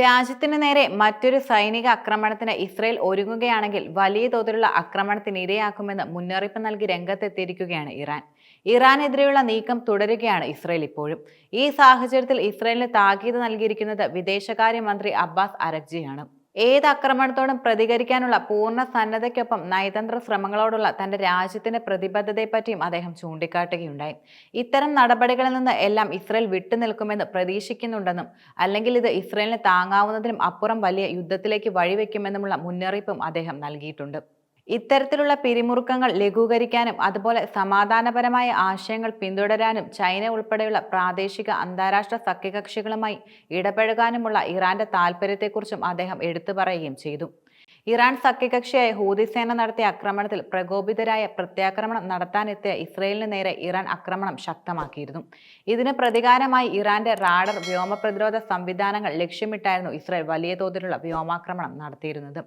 രാജ്യത്തിന് നേരെ മറ്റൊരു സൈനിക ആക്രമണത്തിന് ഇസ്രയേൽ ഒരുങ്ങുകയാണെങ്കിൽ വലിയ തോതിലുള്ള ആക്രമണത്തിന് ഇരയാക്കുമെന്ന് മുന്നറിയിപ്പ് നൽകി രംഗത്തെത്തിയിരിക്കുകയാണ് ഇറാൻ. ഇറാനെതിരെയുള്ള നീക്കം തുടരുകയാണ് ഇസ്രയേൽ ഇപ്പോഴും. ഈ സാഹചര്യത്തിൽ ഇസ്രയേലിന് താക്കീത് നൽകിയിരിക്കുന്നത് വിദേശകാര്യമന്ത്രി അബ്ബാസ് അരക്ജിയാണ്. ഏത് ആക്രമണത്തോടും പ്രതികരിക്കാനുള്ള പൂർണ സന്നദ്ധയ്ക്കൊപ്പം നയതന്ത്ര ശ്രമങ്ങളോടുള്ള തന്റെ രാജ്യത്തിന്റെ പ്രതിബദ്ധതയെപ്പറ്റിയും അദ്ദേഹം ചൂണ്ടിക്കാട്ടുകയുണ്ടായി. ഇത്തരം നടപടികളിൽ നിന്ന് എല്ലാം ഇസ്രയേൽ വിട്ടുനിൽക്കുമെന്ന് പ്രതീക്ഷിക്കുന്നുണ്ടെന്നും അല്ലെങ്കിൽ ഇത് ഇസ്രയേലിന് താങ്ങാവുന്നതിനും അപ്പുറം വലിയ യുദ്ധത്തിലേക്ക് വഴിവെക്കുമെന്നുമുള്ള മുന്നറിയിപ്പും അദ്ദേഹം നൽകിയിട്ടുണ്ട്. ഇത്തരത്തിലുള്ള പിരിമുറുക്കങ്ങൾ ലഘൂകരിക്കാനും അതുപോലെ സമാധാനപരമായ ആശയങ്ങൾ പിന്തുടരാനും ചൈന ഉൾപ്പെടെയുള്ള പ്രാദേശിക അന്താരാഷ്ട്ര സഖ്യകക്ഷികളുമായി ഇടപഴകാനുമുള്ള ഇറാന്റെ താൽപര്യത്തെക്കുറിച്ചും അദ്ദേഹം എടുത്തു പറയുകയും ചെയ്തു. ഇറാൻ സഖ്യകക്ഷിയായ ഹൂതിസേന നടത്തിയ ആക്രമണത്തിൽ പ്രകോപിതരായ പ്രത്യാക്രമണം നടത്താനെത്തിയ ഇസ്രയേലിന് നേരെ ഇറാൻ ആക്രമണം ശക്തമാക്കിയിരുന്നു. ഇതിന് പ്രതികാരമായി ഇറാന്റെ റാഡർ വ്യോമ പ്രതിരോധ സംവിധാനങ്ങൾ ലക്ഷ്യമിട്ടായിരുന്നു ഇസ്രയേൽ വലിയ തോതിലുള്ള വ്യോമാക്രമണം നടത്തിയിരുന്നത്.